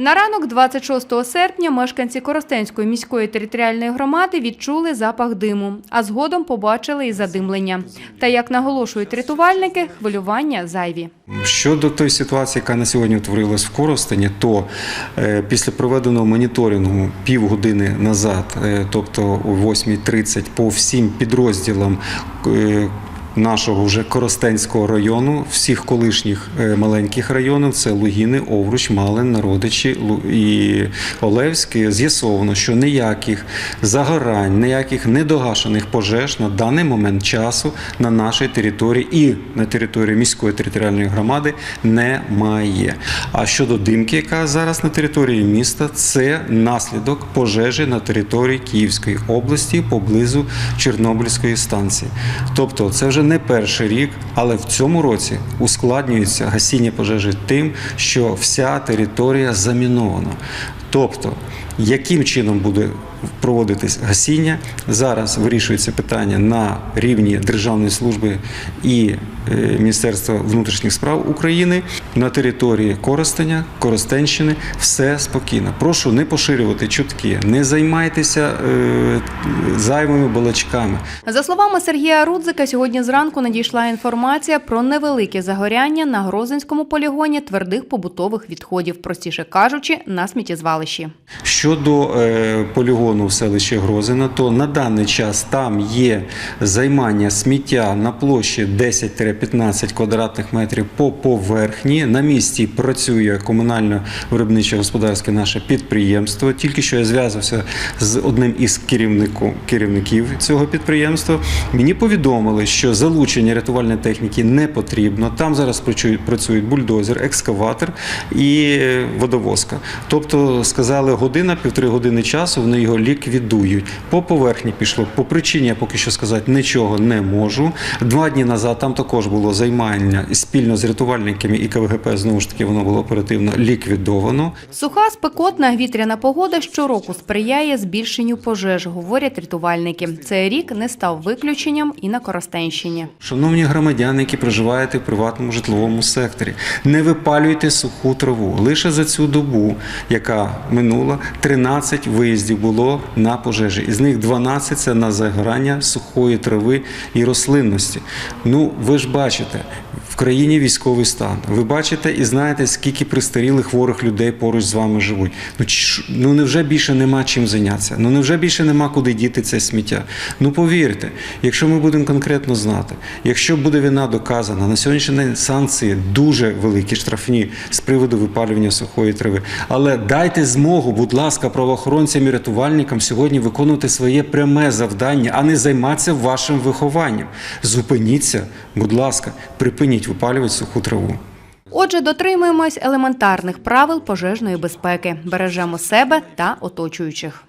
На ранок 26 серпня мешканці Коростенської міської територіальної громади відчули запах диму, а згодом побачили і задимлення. Та, як наголошують рятувальники, хвилювання зайві. Щодо тої ситуації, яка на сьогодні утворилась в Коростені, то е, після проведеного моніторингу півгодини назад, е, тобто о 8.30 по всім підрозділам е, нашого вже Коростенського району, всіх колишніх е, маленьких районів, це Лугіни, Овруч, Малин, Народичі і Олевське, з'ясовано, що ніяких загорань, ніяких недогашених пожеж на даний момент часу на нашій території і на території міської територіальної громади немає. А щодо димки, яка зараз на території міста, це наслідок пожежі на території Київської області поблизу Чорнобильської станції. Тобто, це вже не перший рік, але в цьому році ускладнюється гасіння пожежі тим, що вся територія замінована. Тобто, яким чином буде проводитись гасіння, зараз вирішується питання на рівні Державної служби і е, Міністерства внутрішніх справ України на території Коростеня, Коростенщини. Все спокійно. Прошу не поширювати чутки, не займайтеся е, зайвими балачками. За словами Сергія Рудзика, сьогодні зранку надійшла інформація про невелике загоряння на Грозинському полігоні твердих побутових відходів, простіше кажучи, на сміттєзвалищі. Щодо е, полігону в селищі Грозина, то на даний час там є займання сміття на площі 10-15 квадратних метрів по поверхні. На місці працює комунальне виробниче господарське наше підприємство. Тільки що я зв'язався з одним із керівнику, керівників цього підприємства. Мені повідомили, що залучення рятувальної техніки не потрібно. Там зараз працюють, працюють бульдозер, екскаватор і е, водовозка. Тобто сказали година, півтори години часу, вони його ліквідують. По поверхні пішло. По причині я поки що сказати нічого не можу. Два дні назад там також було займання спільно з рятувальниками і КВГП. Знову ж таки, воно було оперативно ліквідовано. Суха, спекотна, вітряна погода щороку сприяє збільшенню пожеж, говорять рятувальники. Цей рік не став виключенням і на Коростенщині. Шановні громадяни, які проживаєте в приватному житловому секторі, не випалюйте суху траву. Лише за цю добу, яка минула, 13 виїздів було на пожежі. Із них 12 – це на загорання сухої трави і рослинності. Ну, ви ж бачите, в країні військовий стан. Ви бачите і знаєте, скільки пристарілих хворих людей поруч з вами живуть. Ну, чи ну невже більше нема чим зайнятися? Ну невже більше нема куди діти це сміття? Ну повірте, якщо ми будемо конкретно знати, якщо буде вина доказана, на сьогоднішній день санкції дуже великі, штрафні з приводу випалювання сухої трави. Але дайте змогу, будь ласка, правоохоронцям і рятувальникам сьогодні виконувати своє пряме завдання, а не займатися вашим вихованням. Зупиніться, будь ласка, припиніть випалювати суху траву. Отже, дотримуємось елементарних правил пожежної безпеки, бережемо себе та оточуючих.